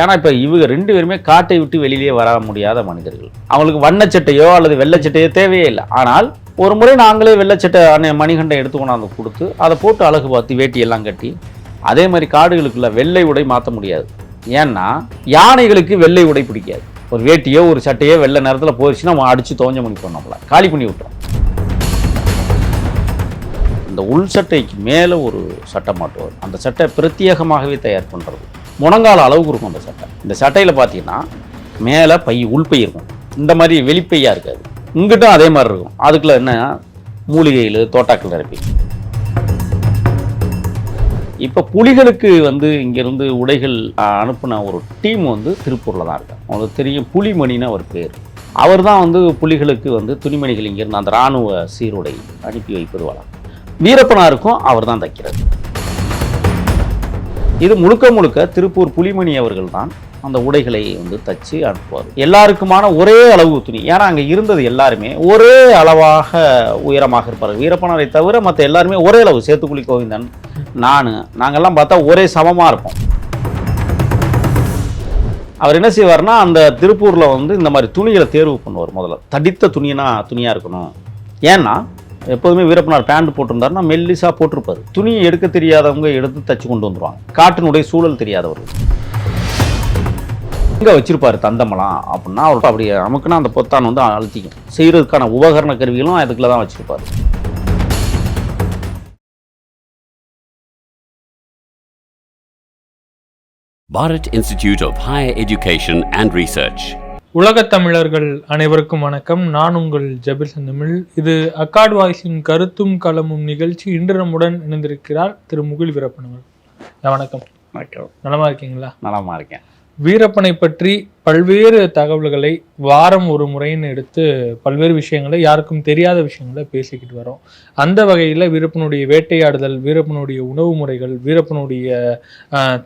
ஏன்னா இப்போ இவங்க ரெண்டு பேருமே காட்டை விட்டு வெளியிலே வர முடியாத மனிதர்கள். அவங்களுக்கு வண்ணச்சட்டையோ அல்லது வெள்ளச்சட்டையோ தேவையே இல்லை. ஆனால் ஒரு முறை நாங்களே வெள்ளச்சட்டை அண்ணன் மணிகண்டை எடுத்து கொண்டாந்து கொடுத்து அதை போட்டு அழகு பார்த்து வேட்டி எல்லாம் கட்டி அதே மாதிரி காடுகளுக்குள்ள வெள்ளை உடை மாற்ற முடியாது. ஏன்னா யானைகளுக்கு வெள்ளை உடை பிடிக்காது. ஒரு வேட்டியோ ஒரு சட்டையோ வெள்ளை நேரத்தில் போயிடுச்சுன்னா அவன் அடித்து தோஞ்ச முடிப்போம் நம்மள. காலி பண்ணி விட்டோம் இந்த உள் சட்டைக்கு மேலே ஒரு சட்டை மாட்டுவார். அந்த சட்டை பிரத்யேகமாகவே தயார் பண்ணுறது முழங்கால அளவுக்கு இருக்கும் அந்த சட்டை. இந்த சட்டையில் பார்த்தீங்கன்னா மேலே பை உள்பை இருக்கும். இந்த மாதிரி வெளிப்பையாக இருக்காது. இங்கிட்டும் அதே மாதிரி இருக்கும். அதுக்குள்ள என்ன? மூலிகைகள் தோட்டாக்கள் நிரப்பி. இப்போ புலிகளுக்கு வந்து இங்கேருந்து உடைகள் அனுப்பின அனுப்புன ஒரு டீம் வந்து திருப்பூரில் தான் இருக்காங்க அவங்களுக்கு தெரியும் புலிமணின்னு அவர் பேர். அவர் தான் வந்து புலிகளுக்கு வந்து துணிமணிகள் இங்கேருந்து அந்த இராணுவ சீருடை அனுப்பி வைப்பது வளம் வீரப்பனாருக்கும் அவர் தான் தைக்கிறது. இது முழுக்க முழுக்க திருப்பூர் புலிமணி அவர்கள் தான் அந்த உடைகளை வந்து தச்சு அனுப்புவார். எல்லாருக்குமான ஒரே அளவு துணி. ஏன்னா அங்கே இருந்தது எல்லாருமே ஒரே அளவாக உயரமாக இருப்பார் வீரப்பனரை தவிர மற்ற எல்லாருமே ஒரே அளவு. சேத்துக்குழி கோவிந்தன் நான் நாங்கள்லாம் பார்த்தா ஒரே சமமாக இருப்போம். அவர் என்ன செய்வார்னா அந்த திருப்பூரில் வந்து இந்த மாதிரி துணிகளை தேர்வு பண்ணுவார் முதல்ல. தடித்த துணினா துணியாக இருக்கணும். ஏன்னா எப்போதுமே வீரப்பனார் பேண்ட் போட்டிருந்தாருன்னா மெல்லிசாக போட்டிருப்பாரு. துணியை எடுக்க தெரியாதவங்க எடுத்து தச்சு கொண்டு வந்துருவாங்க. காட்டினுடைய சூழல் தெரியாதவர். எங்கே வச்சிருப்பாரு தந்தமெல்லாம் அப்படின்னா அவர் அப்படி நமக்குன்னா அந்த பொத்தான் வந்து அழுத்திக்கும். செய்கிறதுக்கான உபகரண கருவிகளும் அதுக்குள்ளே தான் வச்சுருப்பார். Bharat Institute of Higher Education and Research. உலகத் தமிழர்கள் அனைவருக்கும் வணக்கம். நான் உங்கள் ஜபிர் சந்தமிழ். இது அக்காட் வாய்ஸின் கருத்தும் களமும் நிகழ்ச்சி. இன்று நம்முடன் இணைந்திருக்கிறார் திரு முகில் வீரப்பன் அவர்கள். வணக்கம். வணக்கம். நலமா இருக்கீங்களா? நலமா இருக்கேன். வீரப்பனை பற்றி பல்வேறு தகவல்களை வாரம் ஒரு முறைன்னு எடுத்து பல்வேறு விஷயங்களை யாருக்கும் தெரியாத விஷயங்களை பேசிக்கிட்டு வரோம். அந்த வகையில் வீரப்பனுடைய வேட்டையாடுதல் வீரப்பனுடைய உணவு முறைகள் வீரப்பனுடைய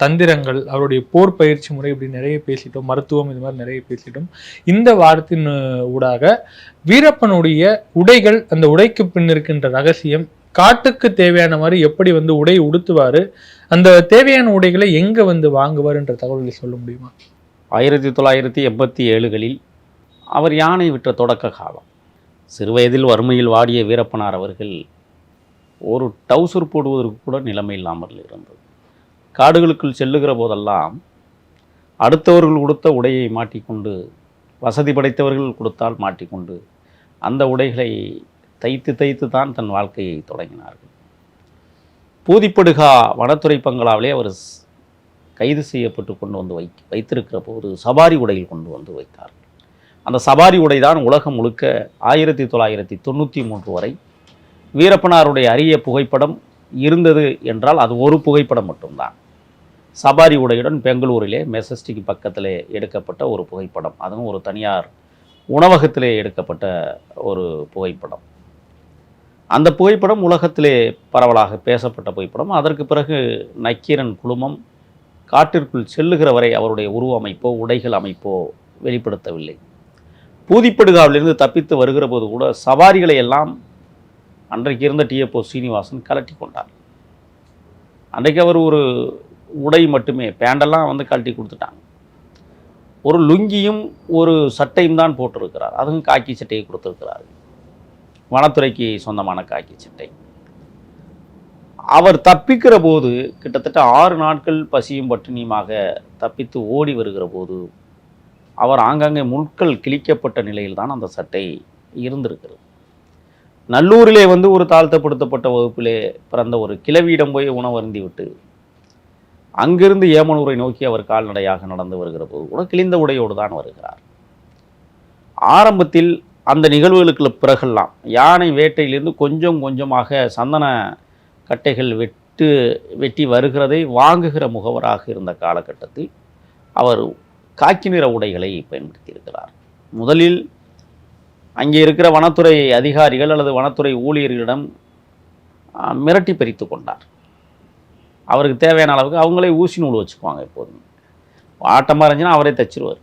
தந்திரங்கள் அவருடைய போர் பயிற்சி முறை இப்படி நிறைய பேசிட்டோம் மருத்துவம் இது மாதிரி நிறைய பேசிட்டோம். இந்த வாரத்தின் ஊடாக வீரப்பனுடைய உடைகள் அந்த உடைக்கு பின் இருக்கின்ற ரகசியம் காட்டுக்கு தேவையான மாதிரி எப்படி வந்து உடை உடுத்துவார் அந்த தேவையான உடைகளை எங்கே வந்து வாங்குவார்ன்ற தகவல்களை சொல்ல முடியுமா? ஆயிரத்தி தொள்ளாயிரத்தி எண்பத்தி ஏழுகளில் அவர் யானை விற்ற தொடக்க காலம். சிறுவயதில் வறுமையில் வாடிய வீரப்பனார் அவர்கள் ஒரு டவுசர் போடுவதற்கு கூட நிலைமை இல்லாமல் இருந்தது. காடுகளுக்குள் செல்லுகிற போதெல்லாம் அடுத்தவர்கள் கொடுத்த உடையை மாட்டிக்கொண்டு வசதி படைத்தவர்கள் கொடுத்தால் மாட்டிக்கொண்டு அந்த உடைகளை தைத்து தைத்து தான் தன் வாழ்க்கையை தொடங்கினார்கள். பூதிப்படுகா வனத்துறை பங்களாவிலே அவர் கைது செய்யப்பட்டு கொண்டு வந்து வை வைத்திருக்கிற போது சபாரி உடையில் கொண்டு வந்து வைத்தார். அந்த சபாரி உடை தான் உலகம் முழுக்க ஆயிரத்தி தொள்ளாயிரத்தி தொண்ணூற்றி மூன்று வரை வீரப்பனாருடைய அரிய புகைப்படம் இருந்தது என்றால் அது ஒரு புகைப்படம் மட்டும்தான். சபாரி உடையுடன் பெங்களூரிலே மெசஸ்டிக் பக்கத்திலே எடுக்கப்பட்ட ஒரு புகைப்படம். அதுவும் ஒரு தனியார் உணவகத்திலே எடுக்கப்பட்ட ஒரு புகைப்படம். அந்த புகைப்படம் உலகத்திலே பரவலாக பேசப்பட்ட புகைப்படம். அதற்கு பிறகு நக்கீரன் குழுமம் காட்டிற்குள் செல்லுகிற வரை அவருடைய உருவ அமைப்போ உடைகள் அமைப்போ வெளிப்படுத்தவில்லை. பூதிப்படுகாவிலிருந்து தப்பித்து வருகிற போது கூட சவாரிகளை எல்லாம் அன்றைக்கு இருந்த டிஎப்ஓ சீனிவாசன் கலட்டி கொண்டார். அன்றைக்கு அவர் ஒரு உடை மட்டுமே பேண்டெல்லாம் வந்து கழட்டி கொடுத்துட்டாங்க. ஒரு லுங்கியும் ஒரு சட்டையும் தான் போட்டிருக்கிறார். அதுவும் காக்கி சட்டையை கொடுத்துருக்கிறார். வனத்துறைக்கு சொந்தமான காக்கி சட்டை. அவர் தப்பிக்கிற போது கிட்டத்தட்ட ஆறு நாட்கள் பசியும் பட்டினியுமாக தப்பித்து ஓடி வருகிற போது அவர் ஆங்காங்கே முட்கள் கிழிக்கப்பட்ட நிலையில் தான் அந்த சட்டை இருந்திருக்கிறது. நல்லூரிலே வந்து ஒரு தாழ்த்தப்படுத்தப்பட்ட வகுப்பிலே பிறந்த ஒரு கிழவியிடம் போய் உணவு அருந்திவிட்டு அங்கிருந்து ஏமனூரை நோக்கி அவர் கால்நடையாக நடந்து வருகிற போது கூட கிழிந்த உடையோடு தான் வருகிறார். ஆரம்பத்தில் அந்த நிகழ்வுகளுக்கு பிறகெல்லாம் யானை வேட்டையிலிருந்து கொஞ்சம் கொஞ்சமாக சந்தன கட்டைகள் வெட்டு வெட்டி வருகிறதை வாங்குகிற முகவராக இருந்த காலகட்டத்தில் அவர் காக்கி நிற உடைகளை பயன்படுத்தியிருக்கிறார். முதலில் அங்கே இருக்கிற வனத்துறை அதிகாரிகள் அல்லது வனத்துறை ஊழியர்களிடம் மிரட்டி பறித்து கொண்டார். அவருக்கு தேவையான அளவுக்கு அவங்களே ஊசி நூல் வச்சுக்குவாங்க எப்போதும். ஆட்டமாக இருந்துச்சுன்னா அவரே தச்சிருவார்.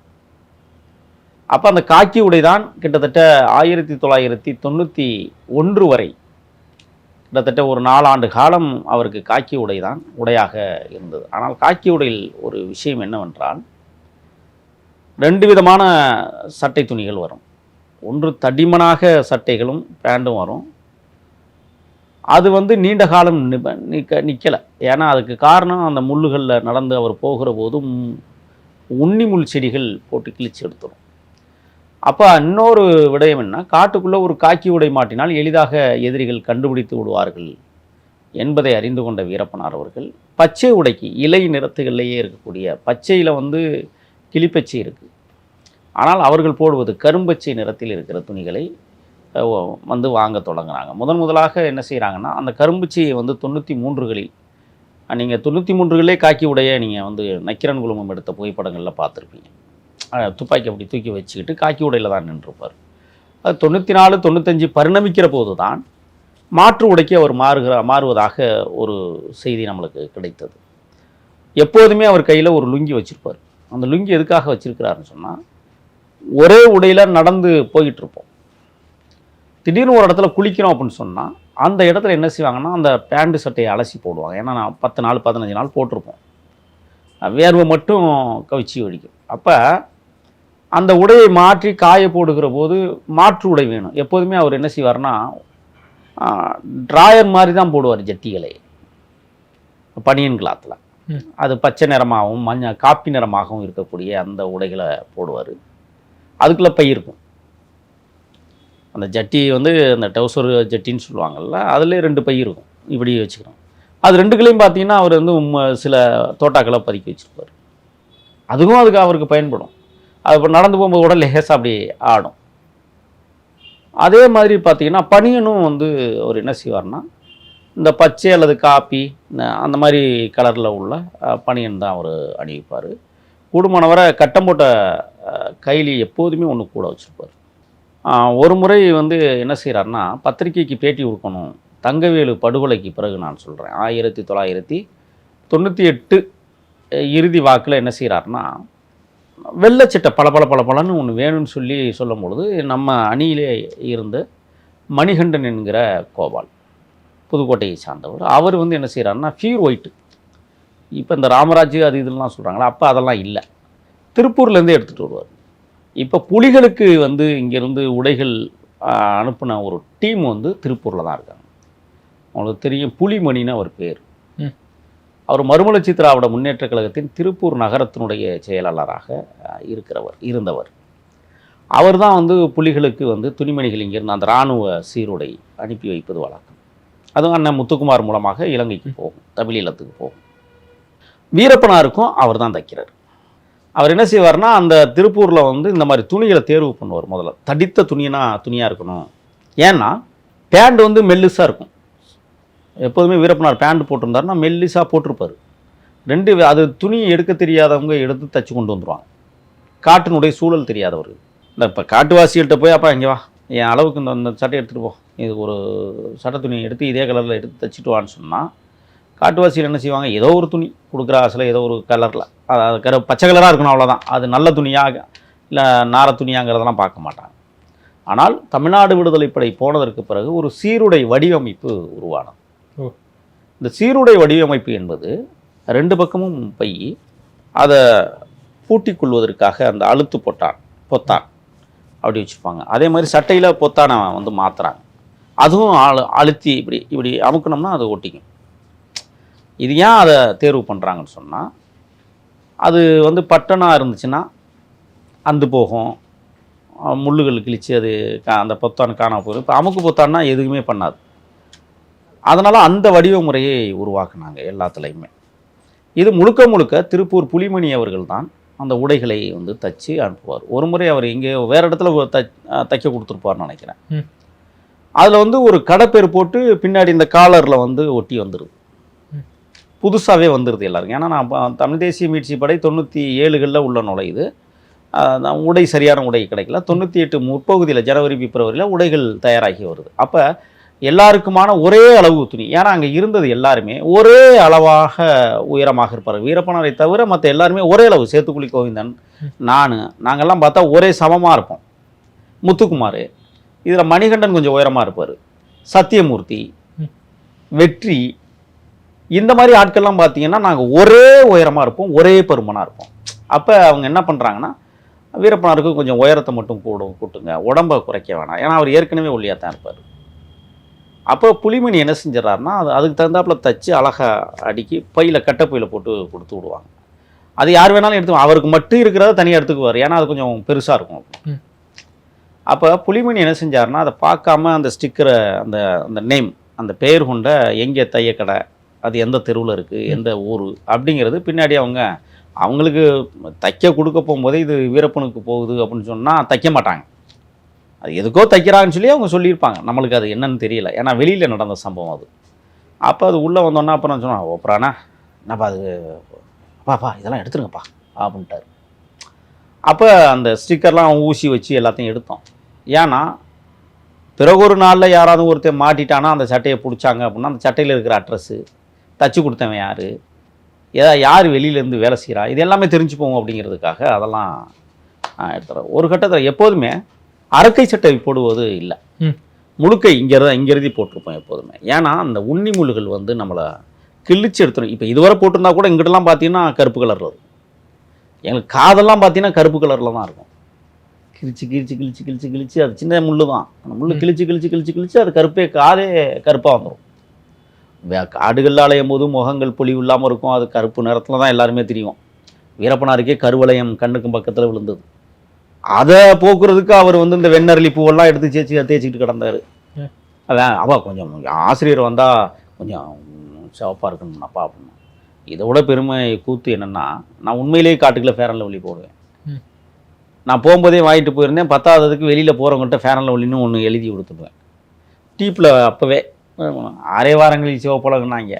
அப்போ அந்த காக்கி உடை தான் கிட்டத்தட்ட ஆயிரத்தி தொள்ளாயிரத்தி தொண்ணூற்றி ஒன்று வரை கிட்டத்தட்ட ஒரு நாலாண்டு காலம் அவருக்கு காக்கி உடை தான் உடையாக இருந்தது. ஆனால் காக்கி உடையில் ஒரு விஷயம் என்னவென்றால் ரெண்டு விதமான சட்டை துணிகள் வரும். ஒன்று தடிமனாக சட்டைகளும் பேண்டும் வரும். அது வந்து நீண்ட காலம் நிப நிற்க நிற்கலை ஏன்னா அதுக்கு காரணம் அந்த முள்ளுகளில் நடந்து அவர் போகிற போதும் உண்ணி முள் செடிகள் போட்டு கிழிச்சு எடுத்துரும். அப்போ இன்னொரு விடயம் என்ன? காட்டுக்குள்ளே ஒரு காக்கி உடை மாட்டினால் எளிதாக எதிரிகள் கண்டுபிடித்து விடுவார்கள் என்பதை அறிந்து கொண்ட வீரப்பனார் அவர்கள். பச்சை உடைக்கு இலை நிறத்துகளிலேயே இருக்கக்கூடிய பச்சையில் வந்து கிளிப்பச்சை இருக்குது ஆனால் அவர்கள் போடுவது கரும்பச்சை நிறத்தில் இருக்கிற துணிகளை வந்து வாங்க தொடங்குறாங்க. முதன் முதலாக என்ன செய்கிறாங்கன்னா அந்த கரும்புச்சியை வந்து தொண்ணூற்றி மூன்றுகளில் நீங்கள் தொண்ணூற்றி மூன்றுகளே காக்கி உடைய நீங்கள் வந்து நக்கிரன் குழுமம் எடுத்த புகைப்படங்களில் பார்த்துருப்பீங்க. துப்பாக்கி அப்படி தூக்கி வச்சுக்கிட்டு காக்கி உடையில் தான் நின்றுப்பார். அது தொண்ணூற்றி நாலு தொண்ணூத்தஞ்சு பரிணமிக்கிற போது தான் மாற்று உடைக்கு அவர் மாறுகிற மாறுவதாக ஒரு செய்தி நம்மளுக்கு கிடைத்தது. எப்போதுமே அவர் கையில் ஒரு லுங்கி வச்சுருப்பார். அந்த லுங்கி எதுக்காக வச்சிருக்கிறாருன்னு சொன்னால் ஒரே உடையில் நடந்து போயிட்டுருப்போம். திடீர்னு ஒரு இடத்துல குளிக்கிறோம் அப்படின்னு சொன்னால் அந்த இடத்துல என்ன செய்வாங்கன்னா அந்த பேண்ட் சட்டையை அலசி போடுவாங்க. ஏன்னா நான் பத்து நாள் பதினஞ்சு நாள் போட்டிருப்போம். வேர்வை மட்டும் கவிச்சி வெடிக்கும். அப்போ அந்த உடையை மாற்றி காய போடுகிற போது மாற்று உடை வேணும். எப்போதுமே அவர் என்ன செய்வார்னா ட்ராயர் மாதிரி தான் போடுவார் ஜட்டிகளை. பனியன் கிளாத்தில். அது பச்சை நிறமாகவும் மஞ்சள் காப்பி நிறமாகவும் இருக்கக்கூடிய அந்த உடைகளை போடுவார். அதுக்குள்ளே பை இருக்கும். அந்த ஜட்டி வந்து அந்த டவுசர் ஜட்டின்னு சொல்லுவாங்கல்ல அதுலேயே ரெண்டு பை இருக்கும். இப்படி வச்சுக்கிறோம். அது ரெண்டுக்குள்ளேயும் பார்த்தீங்கன்னா அவர் வந்து உம்ம- சில தோட்டாக்களை பதுக்கி வச்சுருப்பார். அதுவும் அதுக்கு அவருக்கு பயன்படும். அது இப்போ நடந்து போகும்போது உடல் லேசாக அப்படி ஆடும். அதே மாதிரி பார்த்தீங்கன்னா பனியனும் வந்து அவர் என்ன செய்வார்னா இந்த பச்சை அல்லது காப்பி அந்த மாதிரி கலரில் உள்ள பனியன் தான் அவர் அணிவிப்பார். கூடுமானவரை கட்டம் போட்ட கைலி எப்போதுமே ஒன்று கூட வச்சுருப்பார். ஒரு முறை வந்து என்ன செய்கிறாருன்னா பத்திரிக்கைக்கு பேட்டி கொடுக்கணும் தங்கவேலு படுகொலைக்கு பிறகு நான் சொல்கிறேன் ஆயிரத்தி தொள்ளாயிரத்தி தொண்ணூற்றி எட்டு இறுதி வாக்கில் என்ன செய்கிறாருன்னா வெள்ளைச்சட்டை பல பல பல பலன்னு ஒன்று வேணும்னு சொல்லி சொல்லும் பொழுது நம்ம அணியிலே இருந்த மணிகண்டன் என்கிற கோபால் புதுக்கோட்டையை சார்ந்தவர் அவர் வந்து என்ன செய்கிறாருன்னா ஃபியூர் ஒயிட்டு இப்போ இந்த ராமராஜ் அது இதெல்லாம் சொல்கிறாங்களா அப்போ அதெல்லாம் இல்லை. திருப்பூர்லேருந்து எடுத்துகிட்டு வருவார். இப்போ புலிகளுக்கு வந்து இங்கேருந்து உடைகள் அனுப்பின அனுப்புன ஒரு டீம் வந்து திருப்பூரில் தான் இருக்காங்க. உங்களுக்கு தெரியும் புலிமணின்னு அவர் பேர். அவர் மறுமலர்ச்சி திராவிட முன்னேற்றக் கழகத்தின் திருப்பூர் நகரத்தினுடைய செயலாளராக இருக்கிறவர் இருந்தவர். அவர் தான் வந்து புலிகளுக்கு வந்து துணிமணிகள் இங்கிருந்து அந்த இராணுவ சீருடை அனுப்பி வைப்பது வழக்கம். அதுவும் அண்ணன் முத்துக்குமார் மூலமாக இலங்கைக்கு போகும் தமிழீழத்துக்கு போகும். வீரப்பனாருக்கும் அவர் தான் தைக்கிறார். அவர் என்ன செய்வார்னா அந்த திருப்பூரில் வந்து இந்த மாதிரி துணிகளை தேர்வு பண்ணுவார் முதல்ல. தடித்த துணினா துணியாக இருக்கணும். ஏன்னா பேண்ட் வந்து மெல்லிஸாக இருக்கும். எப்போதுமே வீரப்பனார் பேண்ட் போட்டிருந்தாருன்னா மெல்லிஸாக போட்டிருப்பார். ரெண்டு அது துணி எடுக்க தெரியாதவங்க எடுத்து தச்சு கொண்டு வந்துடுவாங்க காட்டினுடைய சூழல் தெரியாதவர். இந்த இப்போ காட்டுவாசிகள்கிட்ட போய் அப்பா இங்கே வா. என் அளவுக்கு இந்த இந்த சட்டை எடுத்துகிட்டு போ. இது ஒரு சட்டை துணி எடுத்து இதே கலரில் எடுத்து தச்சுட்டு வான்னு சொன்னால் காட்டுவாசிகள் என்ன செய்வாங்க? ஏதோ ஒரு துணி கொடுக்குற ஆசில் ஏதோ ஒரு கலரில் அது கரு பச்சை கலராக இருக்கணும் அவ்வளோதான் அது நல்ல துணியாக இல்லை நார துணியாங்கிறதெல்லாம் பார்க்க மாட்டாங்க. ஆனால் தமிழ்நாடு விடுதலை படை போனதற்கு பிறகு ஒரு சீருடை வடிவமைப்பு உருவானது. இந்த சீருடை வடிவமைப்பு என்பது ரெண்டு பக்கமும் பை அதை பூட்டிக் கொள்வதற்காக அந்த அழுத்து பொட்டான் பொத்தான் அப்படி வச்சுருப்பாங்க. அதே மாதிரி சட்டையில் பொத்தானை வந்து மாற்றுறாங்க அதுவும் அழு அழுத்தி இப்படி இப்படி அமுக்கணும்னா அது ஒட்டிக்கும். இது ஏன் அதை தேர்வு பண்ணுறாங்கன்னு சொன்னால் அது வந்து பட்டனாக இருந்துச்சுன்னா அந்து போகும். முள்ளுகள் கிழிச்சு அது கா- அந்த பொத்தான் காணாம போயிடும். இப்போ அமுக்கு பொத்தான்னா எதுவுமே பண்ணாது. அதனால் அந்த வடிவ முறையை உருவாக்குனாங்க எல்லாத்துலேயுமே. இது முழுக்க முழுக்க திருப்பூர் புலிமணி அவர்கள் தான் அந்த உடைகளை வந்து தச்சு அனுப்புவார். ஒரு முறை அவர் இங்கே வேறு இடத்துல தைக்க கொடுத்துருப்பார்னு நினைக்கிறேன். அதில் வந்து ஒரு கடைப்பேர் போட்டு பின்னாடி இந்த காலரில் வந்து ஒட்டி வந்துடுது. புதுசாகவே வந்துடுது எல்லாருக்கும். ஏன்னா நான் தமிழ் தேசிய மீட்சி படை தொண்ணூற்றி ஏழுகளில் உள்ள நுழையுது உடை சரியான உடை கிடைக்கல. தொண்ணூற்றி எட்டு முற்பகுதியில் ஜனவரி பிப்ரவரியில் உடைகள் தயாராகி வருது. அப்போ எல்லாருக்குமான ஒரே அளவு துணி. ஏன்னா அங்கே இருந்தது எல்லாருமே ஒரே அளவாக உயரமாக இருப்பார் வீரப்பனாரை தவிர மற்ற எல்லாருமே ஒரே அளவு. சேத்துக்குழி கோவிந்தன் நான் நாங்கள்லாம் பார்த்தா ஒரே சமமாக இருப்போம். முத்துக்குமார் இதில் மணிகண்டன் கொஞ்சம் உயரமாக இருப்பார். சத்தியமூர்த்தி வெற்றி இந்த மாதிரி ஆட்கள்லாம் பார்த்தீங்கன்னா நாங்கள் ஒரே உயரமாக இருப்போம் ஒரே பருமனாக இருப்போம். அப்போ அவங்க என்ன பண்ணுறாங்கன்னா வீரப்பனாருக்கு கொஞ்சம் உயரத்தை மட்டும் கூட கூட்டுங்க. உடம்பை குறைக்க வேணாம். ஏன்னா அவர் ஏற்கனவே ஒல்லியாக தான் இருப்பார். அப்போ புலிமணி என்ன செஞ்சிடறாருன்னா அது அதுக்கு தகுந்தாப்புல தச்சு அழகா அடுக்கி பையில் கட்டை பையில் போட்டு கொடுத்து விடுவாங்க. அது யார் வேணாலும் எடுத்து அவருக்கு மட்டும் இருக்கிறத தனியாக எடுத்துக்குவார். ஏன்னா அது கொஞ்சம் பெருசாக இருக்கும். அப்போ. புலிமணி என்ன செஞ்சாருன்னா அதை பார்க்காம அந்த ஸ்டிக்கரை அந்த அந்த நேம் அந்த பெயர் கொண்ட எங்கே தையக்கடை அது எந்த தெருவில் இருக்குது எந்த ஊர் அப்படிங்கிறது பின்னாடி அவங்க அவங்களுக்கு தைக்க கொடுக்க போகும்போதே இது வீரப்பனுக்கு போகுது அப்படின்னு சொன்னால் தைக்க மாட்டாங்க. அது எதுக்கோ தைக்கிறாங்கன்னு சொல்லி அவங்க சொல்லியிருப்பாங்க. நம்மளுக்கு அது என்னன்னு தெரியல. ஏன்னா வெளியில் நடந்த சம்பவம் அது. அப்போ அது உள்ளே வந்தோன்னா அப்புறம் சொன்னால் ஓப்பரானா என்னப்பா அது? பாப்பா இதெல்லாம் எடுத்துருங்கப்பா. அப்படின்ட்டாரு. அப்போ அந்த ஸ்டிக்கர்லாம் ஊசி வச்சு எல்லாத்தையும் எடுத்தோம். ஏன்னா பிறகு ஒரு நாளில் யாராவது ஒருத்தன் மாட்டிட்டானா அந்த சட்டையை பிடிச்சாங்க அப்படின்னா அந்த சட்டையில் இருக்கிற அட்ரஸ்ஸு தச்சு கொடுத்தவன் யார் ஏதா யார் வெளியிலேருந்து வேலை செய்கிறா இது எல்லாமே தெரிஞ்சு அப்படிங்கிறதுக்காக அதெல்லாம் எடுத்துறோம். ஒரு கட்டத்தில் எப்போதுமே அரக்கை சட்டை போடுவது இல்லை. முழுக்கை இங்கே இங்கிருதி போட்டிருப்போம் எப்போதுமே. ஏன்னா அந்த உண்ணி முள்ளுகள் வந்து நம்மளை கிழிச்சு எடுத்துரும். இப்போ இதுவரை போட்டிருந்தா கூட இங்கிட்டலாம் பார்த்தீங்கன்னா கருப்பு கலரில் இருக்கும். எங்களுக்கு காதெல்லாம் பார்த்தீங்கன்னா கருப்பு கலரில் தான் இருக்கும். கிழிச்சு கிழிச்சு கிழிச்சு கிழிச்சு கிழிச்சு அது சின்ன முள்ளு தான். அந்த முள்ளு ம். கிழிச்சு கிழிச்சு கிழிச்சு கிழிச்சு அது கருப்பே காதே கருப்பாக வந்துடும் காடுகள் அலையும் போது முகங்கள் பொலிவு இல்லாமல் இருக்கும். அது கருப்பு நிறத்தில் தான் எல்லாருமே தெரியும். வீரப்பனாருக்கே கருவளையம் கண்ணுக்கும் பக்கத்தில் விழுந்தது. அதை போக்குறதுக்கு அவர் வந்து இந்த வெண்ணரளி பூவெல்லாம் எடுத்து தேய்ச்சி தேய்ச்சிக்கிட்டு கிடந்தாரு. அதான் அவ கொஞ்சம் ஆசிரியர் வந்தால் கொஞ்சம் சிவப்பாக இருக்கணும்னாப்பா அப்படின்னு இதை விட பெருமை கூத்து என்னென்னா நான் உண்மையிலேயே காட்டுக்குள்ள ஃபேரன் லவ்லி போடுவேன். நான் போகும்போதே வாங்கிட்டு போயிருந்தேன். பத்தாவதுக்கு வெளியில் போகிறவங்கள்ட்ட ஃபேரன் லவ்லின்னு ஒன்று எழுதி கொடுத்துடுவேன் டீப்பில் அப்போவே அரை வாரங்களில் சிவப்பழகுனாங்க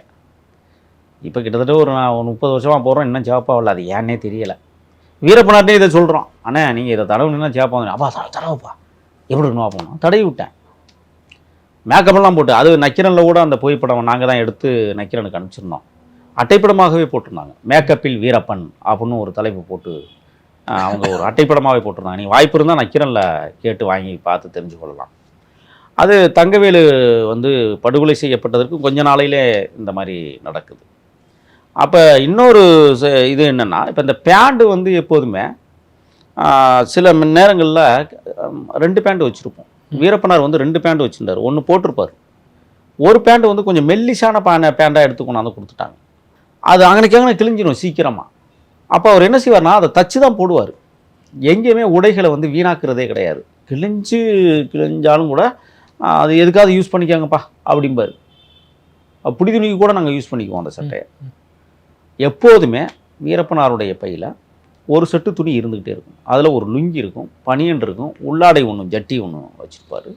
இப்போ கிட்டத்தட்ட ஒரு நான் ஒரு முப்பது வருஷமாக போகிறோம் இன்னும் சிவப்பாகல அது ஏன்னே தெரியலை. வீரப்பனார்ட்டே இதை சொல்கிறோம் அண்ணே நீங்கள் இதை தடவுனா சேப்பாங்க அப்பா தட தடவுப்பா. எப்படி நோவா போனோம் தடவி விட்டேன். மேக்கப்லாம் போட்டு அது நக்கிரனில் கூட அந்த புகைப்படம் நாங்கள் தான் எடுத்து நக்கிரனுக்கு அனுப்பிச்சிருந்தோம். அட்டைப்படமாகவே போட்டிருந்தாங்க. மேக்கப்பில் வீரப்பன் அப்படின்னு ஒரு தலைப்பு போட்டு அவங்க ஒரு அட்டைப்படமாகவே போட்டிருந்தாங்க. நீங்கள் வாய்ப்பு இருந்தால் நக்கிரனில் கேட்டு வாங்கி பார்த்து தெரிஞ்சு கொள்ளலாம். அது தங்கவேலு வந்து படுகொலை செய்யப்பட்டதற்கு கொஞ்ச நாளையிலே இந்த மாதிரி நடக்குது. அப்போ இன்னொரு இது என்னென்னா இப்போ இந்த பேண்டு வந்து எப்போதுமே சில நேரங்களில் ரெண்டு பேண்ட் வச்சுருப்போம். வீரப்பனார் வந்து ரெண்டு பேண்ட் வச்சுருந்தார். ஒன்று போட்டிருப்பார். ஒரு பேண்ட் வந்து கொஞ்சம் மெல்லிசான பேண்ட பேண்டாக எடுத்து கொண்டாந்து கொடுத்துட்டாங்க. அது அங்கனைக்கு அங்கே கிழிஞ்சிடும் சீக்கிரமாக அப்போ அவர் என்ன செய்வார்னா அதை தச்சு தான் போடுவார். எங்கேயுமே உடைகளை வந்து வீணாக்குறதே கிடையாது. கிழிஞ்சு கிழிஞ்சாலும் கூட அது எதுக்காவது யூஸ் பண்ணிக்கோங்கப்பா அப்படிம்பாரு. புடி துணிக்கு கூட நாங்கள் யூஸ் பண்ணிக்குவோம் அந்த சட்டையை. எப்போதுமே வீரப்பனாருடைய பையில் ஒரு செட்டு துணி இருந்துக்கிட்டே இருக்கும். அதில் ஒரு லுங்கி இருக்கும் பனியன் இருக்கும் உள்ளாடை ஒன்று ஜட்டி ஒன்று வச்சுருப்பார்.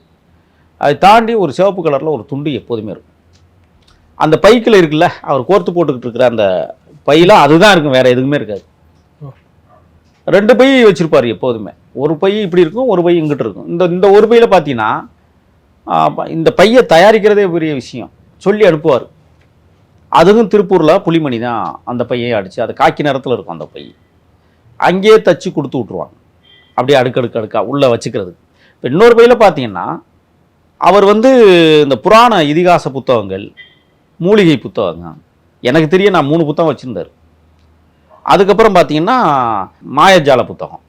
அதை தாண்டி ஒரு சிவப்பு கலரில் ஒரு துண்டு எப்போதுமே இருக்கும். அந்த பைக்கில் இருக்குல்ல அவர் கோர்த்து போட்டுக்கிட்டு இருக்கிற அந்த பையில் அதுதான் இருக்கும் வேறு எதுவுமே இருக்காது. ரெண்டு பை வச்சுருப்பார் எப்போதுமே. ஒரு பை இப்படி இருக்கும் ஒரு பை இங்கிட்டு இருக்கும். இந்த இந்த ஒரு பையில் பார்த்தீங்கன்னா இந்த பையை தயாரிக்கிறதே பெரிய விஷயம். சொல்லி அனுப்புவார். அதுவும் திருப்பூரில் புலிமணி தான் அந்த பையை அடித்து அது காக்கி நிறத்தில் இருக்கும் அந்த பை. அங்கேயே தச்சு கொடுத்து விட்ருவாங்க அப்படியே அடுக்கடுக்கு அடுக்கா உள்ளே வச்சுக்கிறது. இப்போ இன்னொரு பையில் பார்த்தீங்கன்னா அவர் வந்து இந்த புராண இதிகாச புத்தகங்கள் மூலிகை புத்தகங்க. எனக்கு தெரிய நான் மூணு புத்தகம் வச்சுருந்தார். அதுக்கப்புறம் பார்த்தீங்கன்னா மாயஜால புத்தகம்.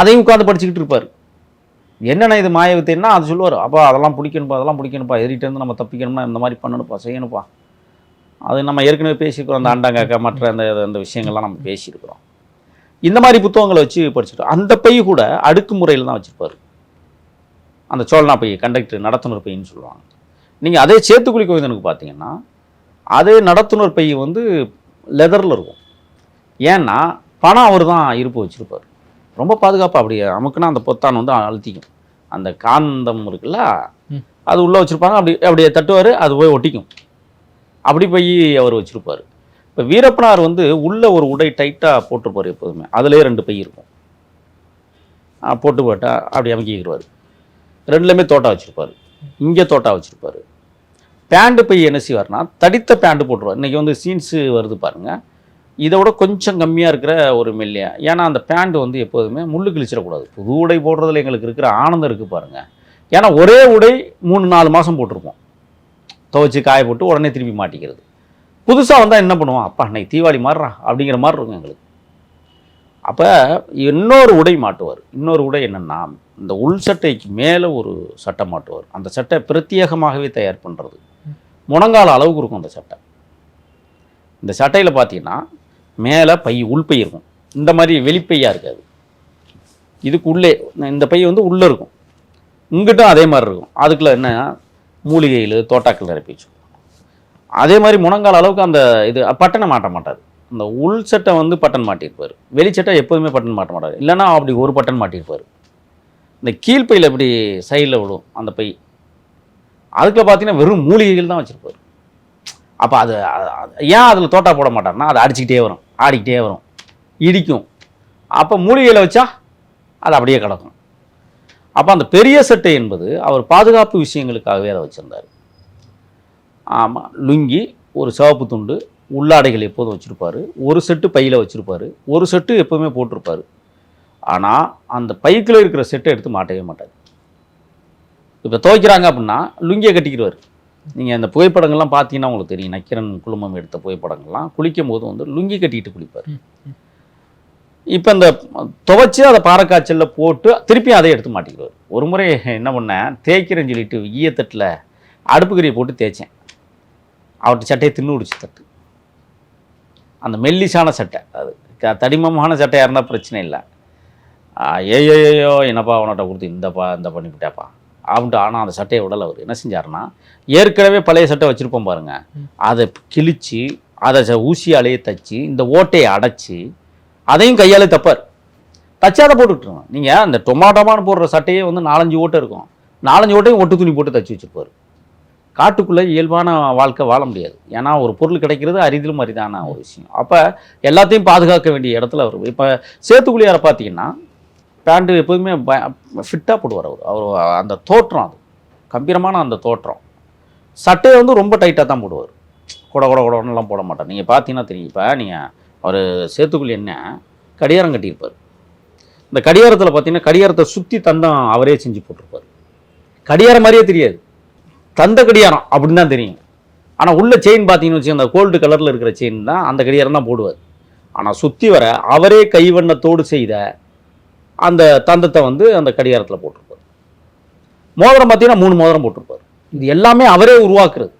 அதையும் உட்காந்து படிச்சுக்கிட்டு இருப்பார். என்னென்ன இது மாய வித்தைன்னா அது சொல்லுவார். அப்போ அதெல்லாம் பிடிக்கணுப்பா அதெல்லாம் பிடிக்கணுப்பா எதிரிட்டேருந்து நம்ம தப்பிக்கணும்னா இந்த மாதிரி பண்ணணுப்பா செய்யணுப்பா அது நம்ம ஏற்கனவே பேசியிருக்கிறோம் அந்த ஆண்டாங்காக்கா மற்ற அந்த அந்த விஷயங்கள்லாம் நம்ம பேசியிருக்கிறோம். இந்த மாதிரி புத்தகங்களை வச்சு படிச்சுட்டோம். அந்த பை கூட அடுக்கு முறையில் தான் வச்சுருப்பார். அந்த சோழனா பை கண்டக்டர் நடத்துனர் பைன்னு சொல்லுவாங்க. நீங்கள் அதே சேத்துக்குழி கோவிந்தனுக்கு பார்த்தீங்கன்னா அதே நடத்துனர் பை வந்து லெதரில் இருக்கும். ஏன்னா பணம் அவர் தான் இருப்பு வச்சுருப்பார். ரொம்ப பாதுகாப்பாக அப்படி நமக்குன்னா அந்த பொத்தான் வந்து அழுத்திக்கும். அந்த காந்தம் இருக்குல்ல. அது உள்ளே வச்சுருப்பாங்க. அப்படி அப்படியே தட்டுவார் அது போய் ஒட்டிக்கும். அப்படி போய் அவர் வச்சுருப்பார். இப்போ வீரப்பனார் வந்து உள்ள ஒரு உடை டைட்டாக போட்டிருப்பார் எப்போதுமே. அதுலேயே ரெண்டு பை இருக்கும். போட்டு போட்டால் அப்படி அமுக்கிக்கிடுவார் ரெண்டுலேயுமே தோட்டா வச்சுருப்பார். இங்கே தோட்டா வச்சுருப்பார். பேண்டு பை என்ன செய்வார்னா தடித்த பேண்டு போட்டுருவார். இன்றைக்கி வந்து சீன்ஸு வருது பாருங்கள் இதை விட கொஞ்சம் கம்மியாக இருக்கிற ஒரு மெல்லியா. ஏன்னா அந்த பேண்ட் வந்து எப்போதுமே முள்ளு கிழிச்சிடக்கூடாது புது உடை போடுறதுல எங்களுக்கு இருக்கிற ஆனந்தம் இருக்குது பாருங்கள் ஏன்னா ஒரே உடை மூணு நாலு மாதம் போட்டிருப்போம். துவைச்சி காய போட்டு உடனே திருப்பி மாட்டிக்கிறது. புதுசாக வந்தால் என்ன பண்ணுவோம் அப்பா அன்னைக்கு தீபாவளி மாறுறா அப்படிங்கிற மாதிரி இருக்கும் எங்களுக்கு. அப்போ இன்னொரு உடை மாட்டுவார். இன்னொரு உடை என்னென்னா இந்த உள் சட்டைக்கு மேலே ஒரு சட்டை மாட்டுவார். அந்த சட்டை பிரத்யேகமாகவே தயார் பண்ணுறது முழங்கால அளவுக்கு இருக்கும் அந்த சட்டை. இந்த சட்டையில் பார்த்தீங்கன்னா மேலே பை உள்பை இருக்கும். இந்த மாதிரி வெளிப்பையாக இருக்காது. இதுக்கு உள்ளே இந்த பை வந்து உள்ளே இருக்கும். இங்கிட்டும் அதே மாதிரி இருக்கும். அதுக்குள்ள என்ன மூலிகையில் தோட்டாக்கள் நிரப்பி வச்சுருக்கும் அதே மாதிரி முழங்கால் அளவுக்கு அந்த இது பட்டனை மாட்ட மாட்டார். அந்த உள் சட்டை வந்து பட்டன் மாட்டியிருப்பார். வெளிச்சட்டை எப்போதுமே பட்டன் மாட்ட மாட்டார். இல்லைன்னா அப்படி ஒரு பட்டன் மாட்டியிருப்பார். இந்த கீழ்ப்பையில் இப்படி சைடில் விடும் அந்த பை? அதுக்குள்ள பார்த்தீங்கன்னா வெறும் மூலிகைகள் தான் வச்சுருப்பார். அப்போ அது ஏன் அதில் தோட்டா போட மாட்டார்னா அது அடிச்சுக்கிட்டே வரும் ஆடிக்கிட்டே வரும் இடிக்கும். அப்போ மூலிகையில் வச்சா அது அப்படியே கிடக்கும். அப்போ அந்த பெரிய சட்டை என்பது அவர் பாதுகாப்பு விஷயங்களுக்காகவே அதை வச்சுருந்தார். ஆமாம் லுங்கி ஒரு சிவப்பு துண்டு உள்ளாடைகள் எப்போதும் வச்சுருப்பாரு ஒரு செட்டு பையில் வச்சுருப்பாரு ஒரு செட்டு எப்போவுமே போட்டிருப்பாரு. ஆனால் அந்த பைக்கில் இருக்கிற செட்டை எடுத்து மாட்டவே மாட்டார். இப்போ துவைக்கிறாங்க அப்படின்னா லுங்கியை கட்டிக்கிடுவார் நீங்கள் அந்த புகைப்படங்கள்லாம் பார்த்தீங்கன்னா உங்களுக்கு தெரியும். நக்கிரன் குழுமம் எடுத்த புகைப்படங்கள்லாம் குளிக்கும் போது வந்து லுங்கி கட்டிக்கிட்டு குளிப்பார். இப்போ இந்த துவைச்சு அதை பாறைக்காய்ச்சலில் போட்டு திருப்பியும் அதை எடுத்து மாட்டிக்கிடுவார். ஒரு முறை என்ன பண்ணேன் தேய்க்கிறேன்னு சொல்லிட்டு ஈயத்தட்டில் அடுப்புக்கறியை போட்டு தேய்ச்சேன். அவர்கிட்ட சட்டையை தின்னு பிடிச்சி தட்டு. அந்த மெல்லிசான சட்டை அது. தடிமமான சட்டையாக இருந்தால் பிரச்சனை இல்லை. ஏயோ ஏயோ என்னப்பா அவன்கிட்ட கொடுத்து இந்தப்பா இந்த பண்ணிவிட்டாப்பா. அப்படின்ட்டு ஆனால் அந்த சட்டையை விடலை அவர் என்ன செஞ்சாருன்னா ஏற்கனவே பழைய சட்டை வச்சுருப்போம் பாருங்க. அதை கிழிச்சு அதை ஊசியாலேயே தச்சு இந்த ஓட்டையை அடைச்சி அதையும் கையாலே தப்பார். தச்சாத போட்டுக்கிட்டுருவோம் நீங்கள் அந்த டொமாட்டோமான்னு போடுற சட்டையே வந்து நாலஞ்சு ஓட்டை இருக்கும். நாலஞ்சு ஓட்டையும் ஒட்டு துணி போட்டு தச்சு வச்சுருப்பார். காட்டுக்குள்ளே இயல்பான வாழ்க்கை வாழ முடியாது. ஏன்னா ஒரு பொருள் கிடைக்கிறது அரிதிலும் அரிதான ஒரு விஷயம். அப்போ எல்லாத்தையும் பாதுகாக்க வேண்டிய இடத்துல அவர் இப்போ சேத்துக்குழியாரை பார்த்தீங்கன்னா பேண்ட்டு எப்போதுமே ஃபிட்டாக போடுவார் அவர். அவர் அந்த தோற்றம் அது. கம்பீரமான அந்த தோற்றம். சட்டையை வந்து ரொம்ப டைட்டாக தான் போடுவார். கொட கொட கொடன்னுலாம் போட மாட்டார். நீங்கள் பார்த்தீங்கன்னா தெரியும். இப்போ நீங்கள் அவர் சேத்துக்குழி என்ன கடியாரம் கட்டியிருப்பார். இந்த கடியாரத்தில் பார்த்தீங்கன்னா கடியாரத்தை சுற்றி தந்தம் அவரே செஞ்சு போட்டிருப்பார். கடியாரம் மாதிரியே தெரியாது. தந்த கடியாரம் அப்படின்னு தான் தெரியும். ஆனால் உள்ள செயின் பார்த்தீங்கன்னு வச்சு அந்த கோல்டு கலரில் இருக்கிற செயின் தான் அந்த கடியாரம் தான் போடுவார். ஆனால் சுற்றி வர அவரே கைவண்ணத்தோடு செய்த அந்த தந்தத்தை வந்து அந்த கடிகாரத்தில் போட்டிருப்பார். மோதிரம் பார்த்தீங்கன்னா மூணு மோதிரம் போட்டிருப்பார். இது எல்லாமே அவரே உருவாக்குறது.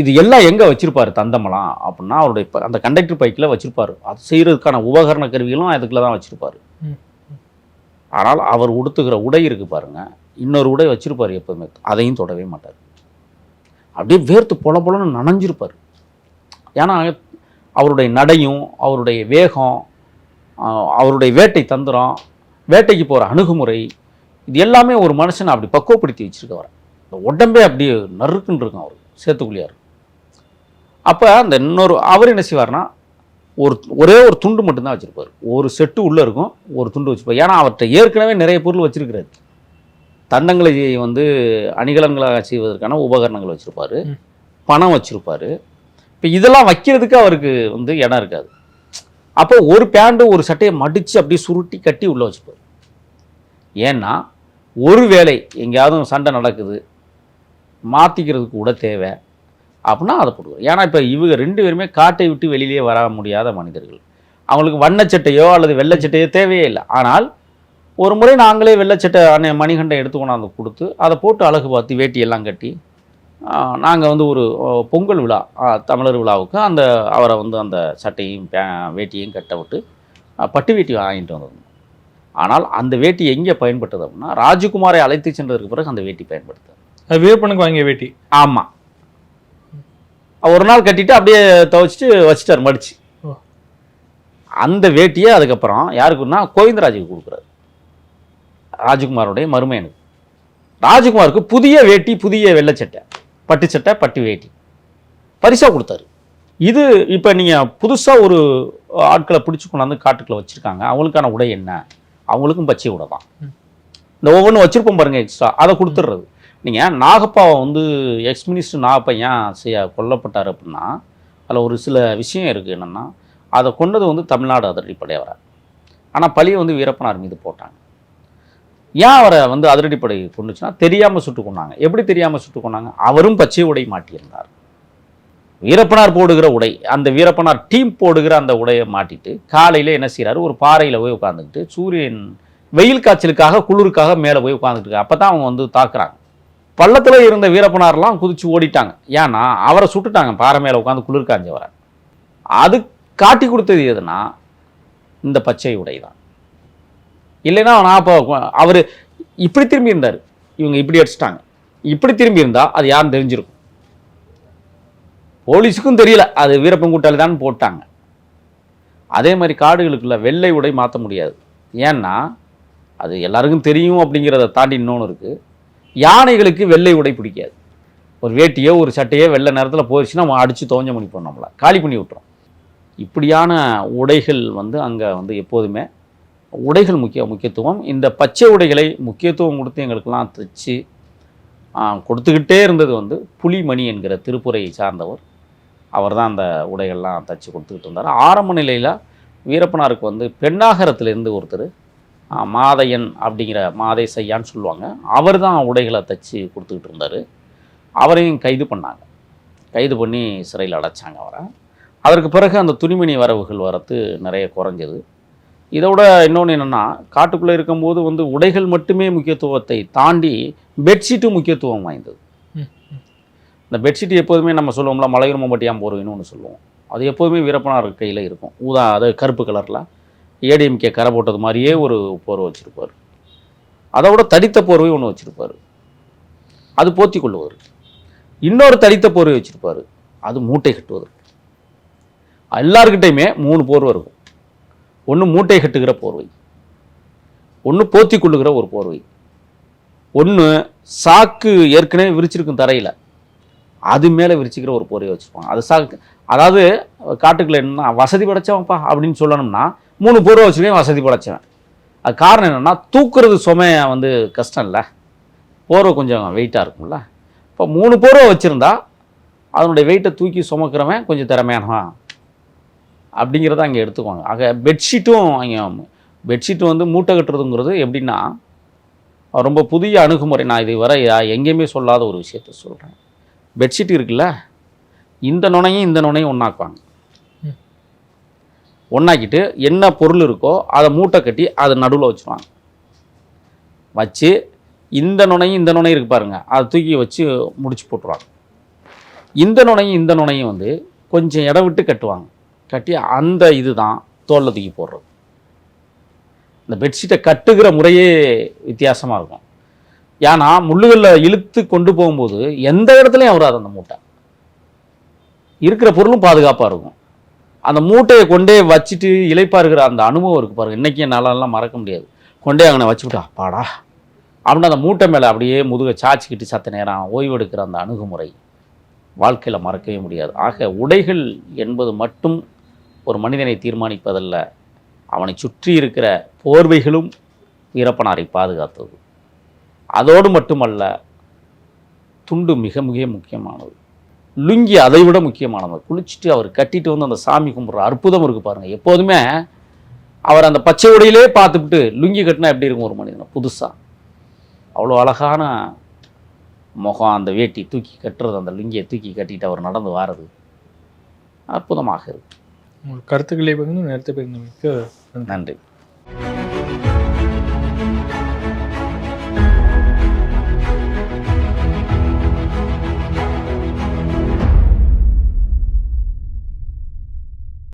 இது எல்லாம் எங்கே வச்சிருப்பாரு தந்தமெல்லாம் அப்படின்னா அவருடைய அந்த கண்டக்டர் பைக்கில் வச்சிருப்பாரு. அது செய்கிறதுக்கான உபகரண கருவிகளும் அதுக்குள்ள தான் வச்சிருப்பாரு. ஆனால் அவர் உடுத்துகிற உடை இருக்கு பாருங்க. இன்னொரு உடை வச்சிருப்பாரு எப்பவுமே. அதையும் தொடவே மாட்டார். அப்படியே வேர்த்து பொல பொலன்னு நனைஞ்சிருப்பார். ஏன்னா அவருடைய நடையும் அவருடைய வேகம் அவருடைய வேட்டை தந்திரம் வேட்டைக்கு போகிற அணுகுமுறை இது எல்லாமே ஒரு மனுஷனை அப்படி பக்குவப்படுத்தி வச்சிருக்கவர். இந்த உடம்பே அப்படியே நறுக்குன்னு இருக்கும் அவர் சேத்துக்குழியார் அப்போ அந்த இன்னொரு அவர் என்ன செய்வார்னா ஒரு ஒரே ஒரு துண்டு மட்டும்தான் வச்சுருப்பார். ஒரு செட்டு உள்ளே இருக்கும் ஒரு துண்டு வச்சுப்பார் ஏன்னா அவர்கிட்ட ஏற்கனவே நிறைய பொருள் வச்சிருக்கிறாரு. தந்தங்களை வந்து அணிகலன்களாக செய்வதற்கான உபகரணங்கள் வச்சுருப்பாரு. பணம் வச்சுருப்பாரு. இப்போ இதெல்லாம் வைக்கிறதுக்கு அவருக்கு வந்து இடம் இருக்காது. அப்போ ஒரு பேண்ட்டு ஒரு சட்டையை மடித்து அப்படியே சுருட்டி கட்டி உள்ளே வச்சுப்பார் ஏன்னா ஒரு வேளை எங்கேயாவது சண்டை நடக்குது மாற்றிக்கிறது கூட தேவை அப்படின்னா அதை போடுவார் ஏன்னா இப்போ இவங்க ரெண்டு பேருமே காட்டை விட்டு வெளியிலே வர முடியாத மனிதர்கள். அவங்களுக்கு வண்ணச்சட்டையோ அல்லது வெள்ளச்சட்டையோ தேவையே இல்லை. ஆனால் ஒரு முறை நாங்களே வெள்ளச்சட்டை அன்னை மணிகண்டை எடுத்து கொண்டாந்து கொடுத்து அதை போட்டு அழகு பார்த்து வேட்டியெல்லாம் கட்டி நாங்கள் வந்து ஒரு பொங்கல் விழா தமிழர் விழாவுக்கு அந்த அவரை வந்து அந்த சட்டையும் வேட்டியையும் கட்ட விட்டு பட்டு வேட்டி வாங்கிட்டு வந்தோம். ஆனால் அந்த வேட்டி எங்கே பயன்பட்டது அப்படின்னா ராஜகுமாரை அழைத்து சென்றதற்கு பிறகு அந்த வேட்டி பயன்படுத்தது. அது வீரப்பனுக்கு வாங்கிய வேட்டி? ஆமாம் ஒரு நாள் கட்டிட்டு அப்படியே துவைச்சிட்டு வச்சிட்டார் மடிச்சு. அந்த வேட்டியை அதுக்கப்புறம் யாருக்குன்னா கோவிந்தராஜுக்கு கொடுக்குறாரு. ராஜகுமாரோடைய மருமையனுக்கு ராஜகுமாருக்கு புதிய வேட்டி புதிய வெள்ளைச்சட்டை பட்டு சட்டை பட்டு வேட்டி. பரிசாக கொடுத்தாரு. இது இப்போ நீங்கள் புதுசாக ஒரு ஆட்களை பிடிச்சி கொண்டாந்து காட்டுக்குள்ளே வச்சுருக்காங்க. அவங்களுக்கான உடை என்ன? அவங்களுக்கும் பச்சை உடை தான். இந்த ஒவ்வொன்றும் வச்சுருப்போம் பாருங்கள் எக்ஸ்ட்ரா அதை கொடுத்துட்றது நீங்கள் நாகப்பாவை வந்து எக்ஸ் மினிஸ்டர் நாகப்பா ஏன் செய்ய கொல்லப்பட்டார் அப்படின்னா அதில் ஒரு சில விஷயம் இருக்குது என்னென்னா அதை கொண்டது வந்து தமிழ்நாடு அதிரடிப்படை அவரை ஆனால் பழியை வந்து வீரப்பனார் மீது போட்டாங்க. ஏன் அவரை வந்து அதிரடிப்படை கொண்டுச்சுன்னா தெரியாமல் சுட்டு கொண்டாங்க எப்படி தெரியாமல் சுட்டு கொண்டாங்க அவரும் பச்சை உடை மாட்டியிருந்தார். வீரப்பனார் போடுகிற உடை அந்த வீரப்பனார் டீம் போடுகிற அந்த உடையை மாட்டிட்டு காலையில் என்ன செய்கிறாரு ஒரு பாறையில் போய் உட்காந்துக்கிட்டு சூரியன் வெயில் காய்ச்சலுக்காக குளிருக்காக மேலே போய் உட்காந்துட்டு அப்போ தான் அவங்க வந்து தாக்குறாங்க. பள்ளத்தில் இருந்த வீரப்பனார்லாம் குதிச்சு ஓடிட்டாங்க. ஏன்னா அவரை சுட்டுட்டாங்க. பாறை மேலே உட்காந்து குளிர் காஞ்சவரை. அது காட்டி கொடுத்தது எதுனா இந்த பச்சை உடை தான் இல்லைன்னா நான் இப்போ அவர் இப்படி திரும்பி இருந்தார். இவங்க இப்படி அடிச்சிட்டாங்க. இப்படி திரும்பி இருந்தால் அது யாரும் தெரிஞ்சிருக்கும். போலீஸுக்கும் தெரியல. அது வீரப்பன் கூட்டாளி தான் போட்டாங்க. அதே மாதிரி காடுகளுக்குள்ள வெள்ளை உடை மாற்ற முடியாது. ஏன்னா அது எல்லாருக்கும் தெரியும் அப்படிங்கிறத தாண்டி இன்னொன்று இருக்குது யானைகளுக்கு வெள்ளை உடை பிடிக்காது. ஒரு வேட்டியோ ஒரு சட்டையோ வெள்ளை நேரத்தில் போயிடுச்சுன்னா நம்ம அடித்து துவஞ்ச முடிப்போம் நம்மளை. காலி பண்ணி விட்டுரும். இப்படியான உடைகள் வந்து அங்கே வந்து எப்போதுமே உடைகள் முக்கிய முக்கியத்துவம். இந்த பச்சை உடைகளை முக்கியத்துவம் கொடுத்து எங்களுக்கெல்லாம் தைச்சு கொடுத்துக்கிட்டே இருந்தது வந்து புலிமணி என்கிற திருப்புரையை சார்ந்தவர். அவர் தான் அந்த உடைகள்லாம் தச்சு கொடுத்துக்கிட்டு இருந்தார். ஆரம்ப நிலையில் வீரப்பனாருக்கு வந்து பெண்ணாகரத்திலிருந்து ஒருத்தர் மாதையன் அப்படிங்கிற மாதை சொல்லுவாங்க. அவர் தான் உடைகளை தச்சு கொடுத்துக்கிட்டு இருந்தார். அவரையும் கைது பண்ணாங்க. கைது பண்ணி சிறையில் அடைச்சாங்க அவரை. அதற்கு பிறகு அந்த துணிமணி வரவுகள் வரத்து நிறைய குறைஞ்சது. இதை விட இன்னொன்று என்னென்னா காட்டுக்குள்ளே இருக்கும்போது வந்து உடைகள் மட்டுமே முக்கியத்துவத்தை தாண்டி பெட்ஷீட்டும் முக்கியத்துவம் வாய்ந்தது. இந்த பெட்ஷீட் எப்போதுமே நம்ம சொல்லுவோம்ல மலையுரம பட்டியாம் போர்வைன்னு ஒன்று சொல்லுவோம். அது எப்போதுமே வீரப்பனார் கையில் இருக்கும். ஊதா அது கருப்பு கலரில் ஏடிஎம்கே கரை போட்டது மாதிரியே ஒரு போர்வை வச்சுருப்பார். அதை விட தடித்த போர்வை ஒன்று வச்சுருப்பார். அது போத்தி கொள்ளுவார் இன்னொரு தடித்த போர்வை வச்சுருப்பார். அது மூட்டை கட்டுவதற்கு எல்லாருக்கிட்டையுமே மூணு போர்வை இருக்கும். ஒன்று மூட்டை கட்டுகிற போர்வை ஒன்று போத்தி கொள்ளுகிற ஒரு போர்வை ஒன்று சாக்கு ஏற்கனவே விரிச்சிருக்கும் தரையில் அது மேலே விரிச்சிக்கிற ஒரு போர்வை வச்சுருப்பாங்க. அது சாக்கு அதாவது காட்டுக்குள்ள என்னென்னா வசதி படைச்சவன்ப்பா அப்படின்னு சொல்லணும்னா மூணு போர்வை வச்சுருக்கேன் வசதி படைச்சவன். அது காரணம் என்னென்னா தூக்குறது சுமைய வந்து கஷ்டம் இல்லை. போர்வை கொஞ்சம் வெயிட்டாக இருக்கும்ல. இப்போ மூணு போர்வை வச்சுருந்தா அதனுடைய வெயிட்டை தூக்கி சுமக்கிறவன் கொஞ்சம் திறமையானவன். அப்படிங்கிறத அங்கே எடுத்துக்குவாங்க. ஆக பெட்ஷீட்டும் அங்கே பெட்ஷீட் வந்து மூட்டை கட்டுறதுங்கிறது எப்படின்னா ரொம்ப புதிய அணுகுமுறை. நான் இது வரை எங்கேயுமே சொல்லாத ஒரு விஷயத்த சொல்கிறேன் பெட்ஷீட் இருக்குல்ல இந்த நுணையும் இந்த நுணையும் ஒன்றாக்குவாங்க. ஒன்றாக்கிட்டு என்ன பொருள் இருக்கோ அதை மூட்டை கட்டி அதை நடுவில் வச்சுருவாங்க. வச்சு இந்த நுணையும் இந்த நுணையும் இருக்கு பாருங்க அதை தூக்கி வச்சு முடிச்சு போட்டுருவாங்க. இந்த நுணையும் இந்த நுணையும் வந்து கொஞ்சம் இடம் விட்டு கட்டுவாங்க. கட்டி அந்த இதுதான் தோல்ல தூக்கி போடுறது. இந்த பெட்ஷீட்டை கட்டுகிற முறையே வித்தியாசமாக இருக்கும். ஏன்னா முள்ளுகளில் இழுத்து கொண்டு போகும்போது எந்த இடத்துலையும் வராது அந்த மூட்டை. இருக்கிற பொருளும் பாதுகாப்பாக இருக்கும். அந்த மூட்டையை கொண்டே வச்சுட்டு இழைப்பாருகிற இருக்கிற அந்த அனுபவம் இருக்குது பாருங்க. இன்றைக்கி என்னாலலாம் மறக்க முடியாது. கொண்டே அங்கே விட்டா பாடா அப்படின்னு அந்த மூட்டை மேலே அப்படியே முதுகை சாச்சிக்கிட்டு சத்த நேரம் ஓய்வெடுக்கிற அந்த அணுகுமுறை வாழ்க்கையில் மறக்கவே முடியாது. ஆக உடைகள் என்பது மட்டும் ஒரு மனிதனை தீர்மானிப்பதல்ல. அவனை சுற்றி இருக்கிற போர்வைகளும் வீரப்பனாரை பாதுகாத்தது. அதோடு மட்டுமல்ல துண்டு மிக மிக முக்கியமானது. லுங்கி அதை விட முக்கியமானது. குளிச்சுட்டு அவர் கட்டிட்டு வந்து அந்த சாமி கும்பிட்ற அற்புதம் இருக்குது பாருங்கள் எப்போதுமே அவர் அந்த பச்சை உடையிலே பார்த்துவிட்டு லுங்கி கட்டினா எப்படி இருக்கும் ஒரு மனிதன்? புதுசாக அவ்வளோ அழகான முகம் அந்த வேட்டி தூக்கி கட்டுறது அந்த லுங்கியை தூக்கி கட்டிட்டு அவர் நடந்து வாரது அற்புதமாக இருக்கு. உங்கள் கருத்துக்களை பகிர்ந்து நேரத்தை பகிர்ந்தமைக்கு நன்றி.